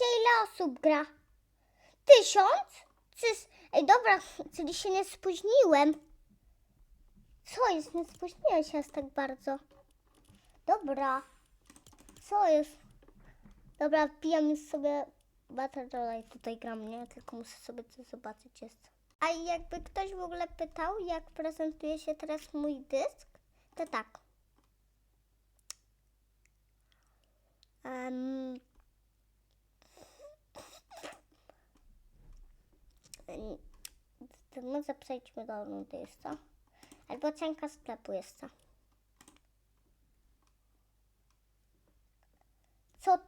Ile osób gra. Tysiąc? Cys... Ej, dobra, czyli się nie spóźniłem. Co jest? Nie spóźniłem się aż tak bardzo. Dobra. Co jest? Dobra, wbijam już sobie Battle Royale. Tutaj gram, nie? Tylko muszę sobie coś zobaczyć jest. A jakby ktoś w ogóle pytał, jak prezentuje się teraz mój dysk, to tak. Em, może przejdźmy do rundy jest co? Albo ocenka sklepu jest co? Co?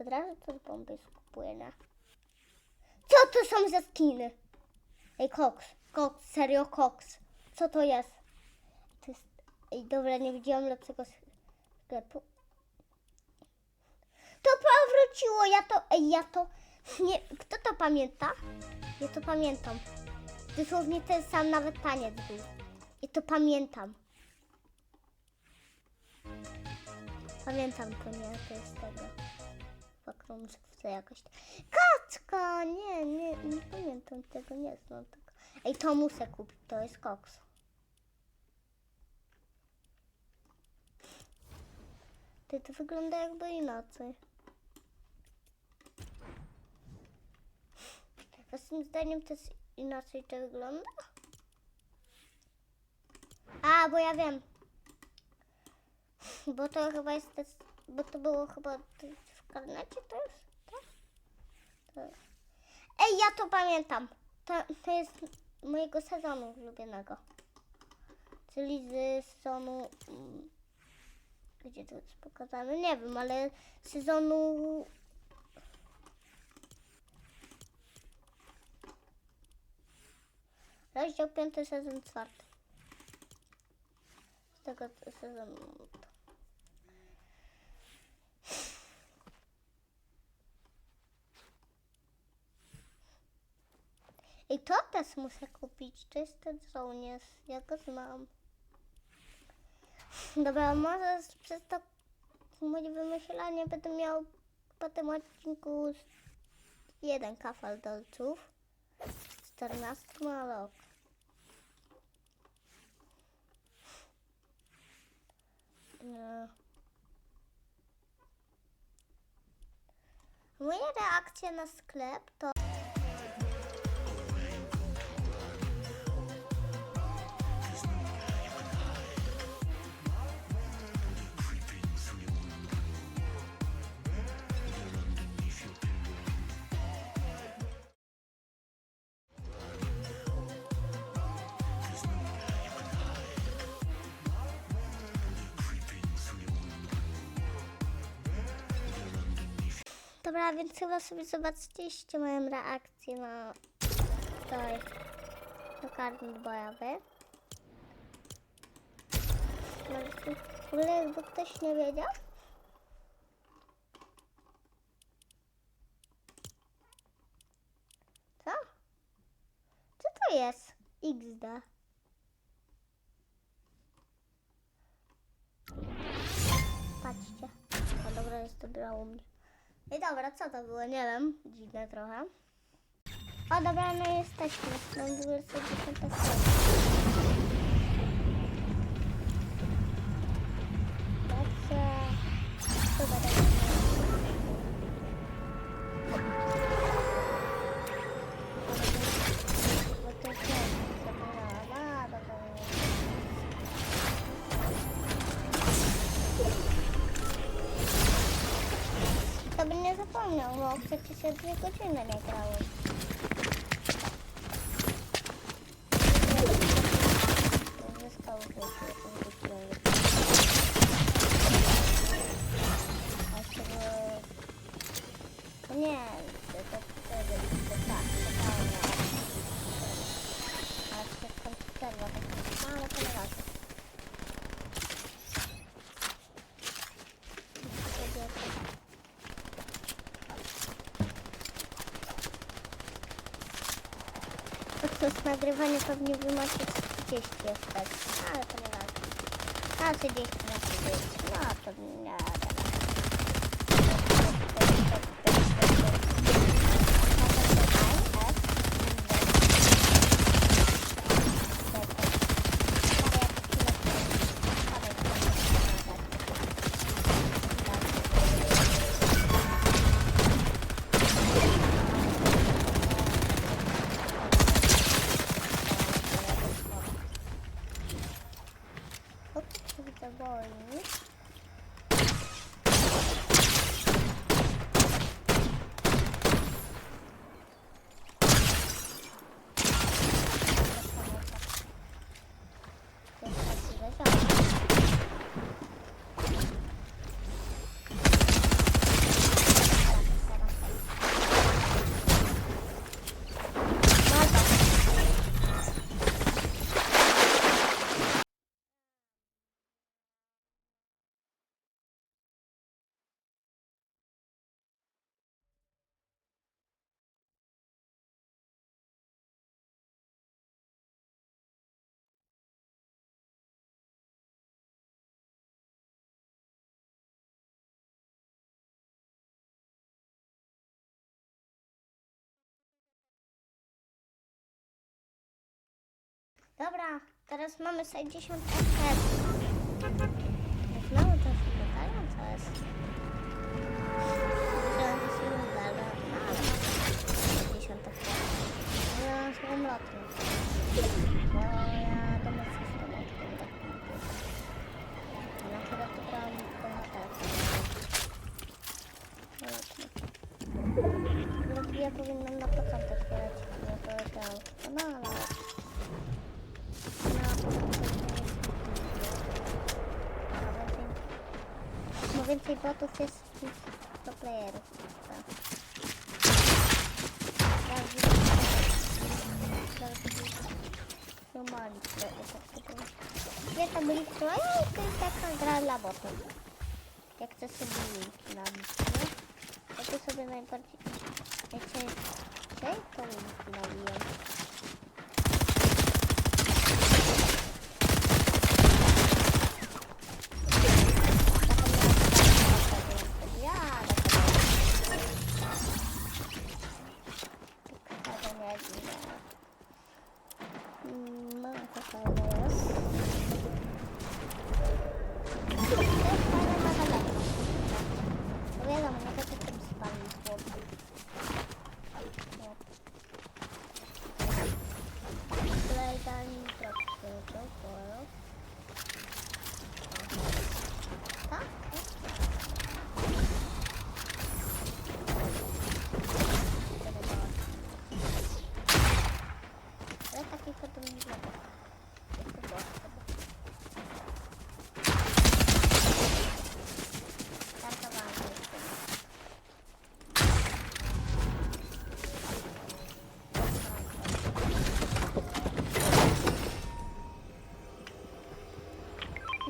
Od razu to z bomby skupuję, nie? Co to są za skiny? Ej, Cox, Cox, serio Cox. Co to jest? To jest... Ej, dobra, nie widziałam lepszego sklepu. To powróciło, ja to... Ej, ja to... Nie, kto to pamięta? Ja to pamiętam. Dosłownie ten sam nawet taniec był. I to pamiętam. Pamiętam to, nie? To jest tego. Fakro muszę chcę jakoś... Kaczka! Nie, nie, nie pamiętam tego, nie znam tego. Ej, to muszę kupić, to jest koks. To wygląda jakby inaczej. Waszym zdaniem to jest inaczej to wygląda? A, bo ja wiem. Bo to chyba jest, też- bo to było chyba w karnecie to jest, tak? To... Ej, ja to pamiętam. To, to jest mojego sezonu ulubionego. Czyli z sezonu... mm, Gdzie to jest pokazane? Nie wiem, ale sezonu... Rozdział 5, sezon 4. Z tego sezonu. I to też muszę kupić. To jest ten żołnierz. Ja go znam. Dobra, może przez to moje wymyślanie będę miał po tym odcinku jeden kafel dolców. 14 ma rok. Nie. Moja reakcja na sklep to Dobra, więc chyba sobie zobaczyliście moją reakcję na tutaj na karnet bojowy. Może- W ogóle jakby ktoś nie wiedział. Co? Co to jest? XD. Patrzcie. O dobra, jest to brało mnie. I dobra, co to było? Nie wiem. Dziwne trochę. O dobra, no jesteśmy. Mam w ogóle sobie Dobrze. By nie zapomniał, bo przecież ja dwie godziny Nagrywania pewnie wy macie 30 FPS, ale to nie ważne. A 30 na 30, no to nie, nie, nie. Dobra, teraz mamy 60 FPS. Znowu to się wydaje, co jest? Że się ale no, ale mam 60 FPS. No ja mam swoją lotnię. Bo ja do nas jestem od tego Na chwilę to brałam. No, lotnię. Ja powinnam na początek grać, nie powiedziałam. No. No więcej botów jest niż do playerów. Tak. Normalnie, ja tam linki, to jest taka gra dla botów. Jak chcę sobie linki nabić, nie? Ja tu sobie najbardziej... Jak chcę... Czekaj, to linki nabijam.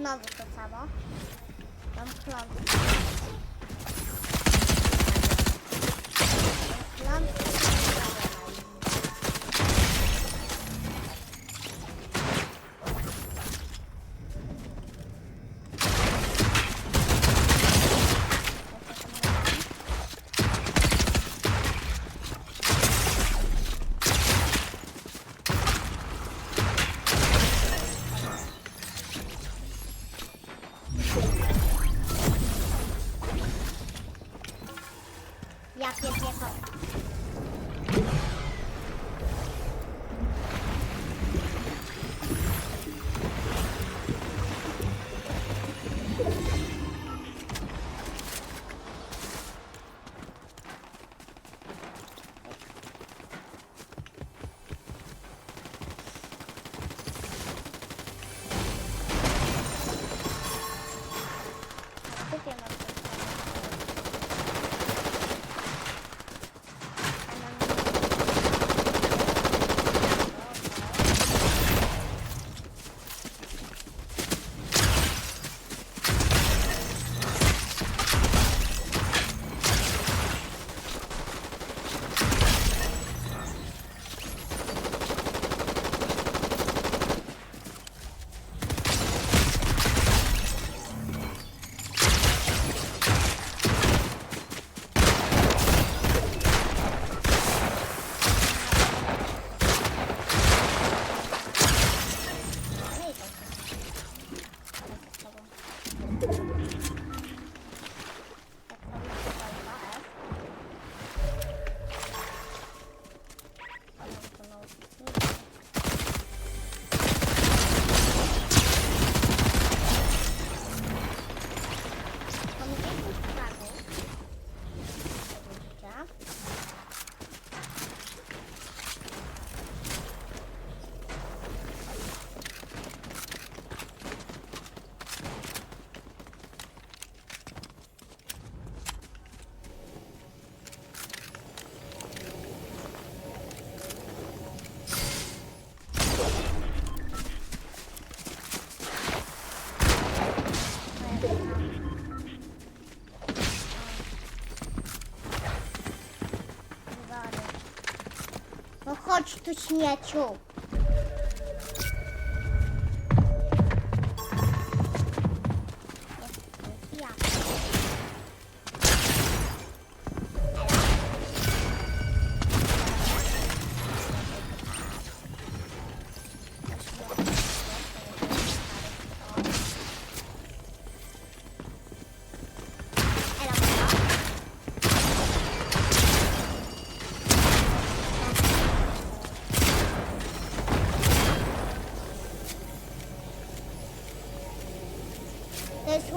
Znowu to samo. Mam klątwę. Tamam. точнее, о чем?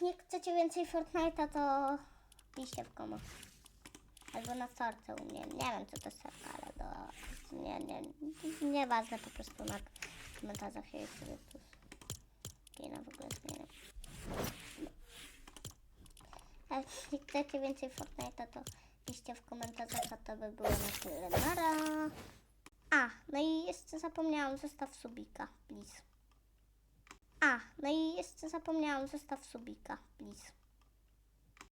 Jak chcecie więcej Fortnite'a, to piszcie w komo. Albo na sorce u mnie. Nie wiem, co to jest ale do... Nie, nie, nieważne, po prostu na komentarzach jest sobie tu. Kina w ogóle zmienię. A jak chcecie więcej Fortnite'a, to piszcie w komentarzach, a to by było na tyle. Nara! A, no i jeszcze zapomniałam, zostaw subika, please. A, no i jeszcze zapomniałam, zostaw subika, please.